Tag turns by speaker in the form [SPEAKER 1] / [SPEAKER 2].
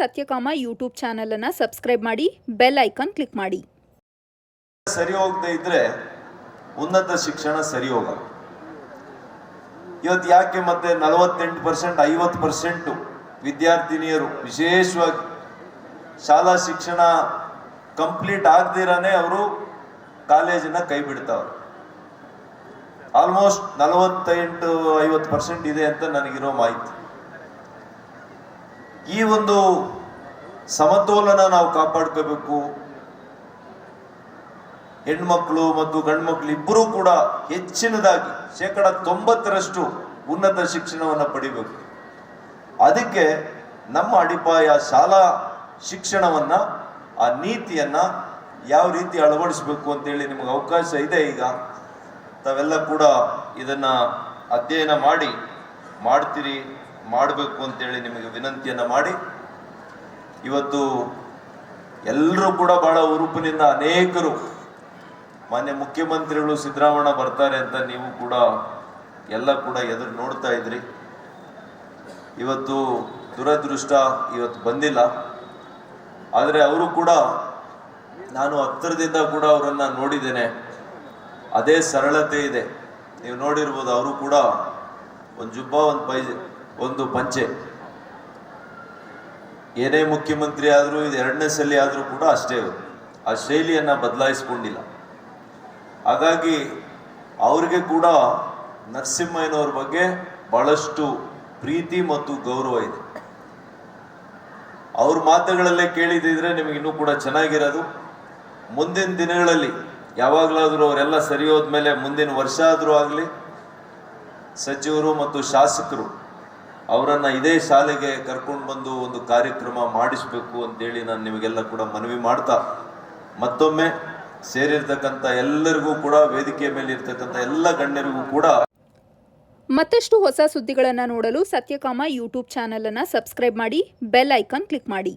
[SPEAKER 1] Satyakama YouTube ಚಾನಲನ್ನು subscribe ಮಾಡಿ, bell icon click ಮಾಡಿ.
[SPEAKER 2] ಸರಿ ಹೋಗದೆ ಇದ್ರೆ ಉನ್ನತ ಶಿಕ್ಷಣ ಸರಿ ಹೋಗಲ್ಲ. ಇವತ್ತು ಯಾಕೆ ಮತ್ತೆ ನಲವತ್ತೆಂಟು ಪರ್ಸೆಂಟ್, ಐವತ್ತು ಪರ್ಸೆಂಟು ವಿದ್ಯಾರ್ಥಿನಿಯರು ವಿಶೇಷವಾಗಿ ಶಾಲಾ ಶಿಕ್ಷಣ ಕಂಪ್ಲೀಟ್ ಆಗದಿರಾನೇ ಅವರು ಕಾಲೇಜನ್ನ ಕೈ ಬಿಡ್ತಾವ್ರು. ಆಲ್ಮೋಸ್ಟ್ ನಲವತ್ತೆಂಟು, ಐವತ್ತು ಪರ್ಸೆಂಟ್ ಇದೆ ಅಂತ ನನಗಿರೋ ಮಾಹಿತಿ. ಈ ಒಂದು ಸಮತೋಲನ ನಾವು ಕಾಪಾಡ್ಕೋಬೇಕು. ಹೆಣ್ಮಕ್ಳು ಮತ್ತು ಗಂಡ್ಮಕ್ಳು ಇಬ್ಬರೂ ಕೂಡ ಹೆಚ್ಚಿನದಾಗಿ ಶೇಕಡ ತೊಂಬತ್ತರಷ್ಟು ಉನ್ನತ ಶಿಕ್ಷಣವನ್ನು ಪಡಿಬೇಕು. ಅದಕ್ಕೆ ನಮ್ಮ ಅಡಿಪಾಯ ಶಾಲಾ ಶಿಕ್ಷಣವನ್ನ, ಆ ನೀತಿಯನ್ನ ಯಾವ ರೀತಿ ಅಳವಡಿಸಬೇಕು ಅಂತೇಳಿ ನಿಮಗೆ ಅವಕಾಶ ಇದೆ ಈಗ. ತಾವೆಲ್ಲ ಕೂಡ ಇದನ್ನ ಅಧ್ಯಯನ ಮಾಡಿ, ಮಾಡ್ತೀರಿ. ಮಾಡಬೇಕು ಅಂತೇಳಿ ನಿಮಗೆ ವಿನಂತಿಯನ್ನು ಮಾಡಿ. ಇವತ್ತು ಎಲ್ಲರೂ ಕೂಡ ಬಹಳ ಉರುಪಿನಿಂದ ಅನೇಕರು ಮಾನ್ಯ ಮುಖ್ಯಮಂತ್ರಿಗಳು ಸಿದ್ದರಾಮಣ್ಣ ಬರ್ತಾರೆ ಅಂತ ನೀವು ಕೂಡ ಎಲ್ಲ ಕೂಡ ಎದುರು ನೋಡ್ತಾ ಇದ್ರಿ. ಇವತ್ತು ದುರದೃಷ್ಟ ಇವತ್ತು ಬಂದಿಲ್ಲ. ಆದರೆ ಅವರು ಕೂಡ ನಾನು ಹತ್ತಿರದಿಂದ ಕೂಡ ಅವರನ್ನು ನೋಡಿದ್ದೇನೆ. ಅದೇ ಸರಳತೆ ಇದೆ. ನೀವು ನೋಡಿರ್ಬೋದು ಅವರು ಕೂಡ ಒಂದು ಜುಬ್ಬ, ಒಂದು ಪೈ ಒಂದು ಪಂಚೆ. ಏನೇ ಮುಖ್ಯಮಂತ್ರಿ ಆದರೂ ಇದು ಎರಡನೇ ಸಲ ಆದರೂ ಕೂಡ ಅಷ್ಟೇ ಆ ಶೈಲಿಯನ್ನು ಬದಲಾಯಿಸ್ಕೊಂಡಿಲ್ಲ. ಹಾಗಾಗಿ ಅವರಿಗೆ ಕೂಡ ನರಸಿಂಹಯ್ಯನವ್ರ ಬಗ್ಗೆ ಬಹಳಷ್ಟು ಪ್ರೀತಿ ಮತ್ತು ಗೌರವ ಇದೆ. ಅವ್ರ ಮಾತುಗಳಲ್ಲೇ ಕೇಳಿದಿದ್ರೆ ನಿಮಗೆ ಇನ್ನೂ ಕೂಡ ಚೆನ್ನಾಗಿರೋದು. ಮುಂದಿನ ದಿನಗಳಲ್ಲಿ ಯಾವಾಗಲಾದರೂ ಅವರೆಲ್ಲ ಸರಿ ಹೋದ್ಮೇಲೆ ಮುಂದಿನ ವರ್ಷ ಆದರೂ ಆಗಲಿ, ಸಚಿವರು ಮತ್ತು ಶಾಸಕರು ಅವರನ್ನ ಇದೇ ಶಾಲೆಗೆ ಕರ್ಕೊಂಡು ಬಂದು ಒಂದು ಕಾರ್ಯಕ್ರಮ ಮಾಡಿಸ್ಬೇಕು ಅಂತೇಳಿ ನಾನು ನಿಮಗೆಲ್ಲ ಕೂಡ ಮನವಿ ಮಾಡ್ತಾ, ಮತ್ತೊಮ್ಮೆ ಸೇರಿರ್ತಕ್ಕಂಥ ಎಲ್ಲರಿಗೂ ಕೂಡ ವೇದಿಕೆಯ ಮೇಲೆ ಇರ್ತಕ್ಕಂಥ ಎಲ್ಲ ಗಣ್ಯರಿಗೂ ಕೂಡ
[SPEAKER 1] ಮತ್ತಷ್ಟು ಹೊಸ ಸುದ್ದಿಗಳನ್ನು ನೋಡಲು ಸತ್ಯಕಾಮ ಯೂಟ್ಯೂಬ್ ಚಾನಲನ್ನು ಸಬ್ಸ್ಕ್ರೈಬ್ ಮಾಡಿ, ಬೆಲ್ ಐಕಾನ್ ಕ್ಲಿಕ್ ಮಾಡಿ.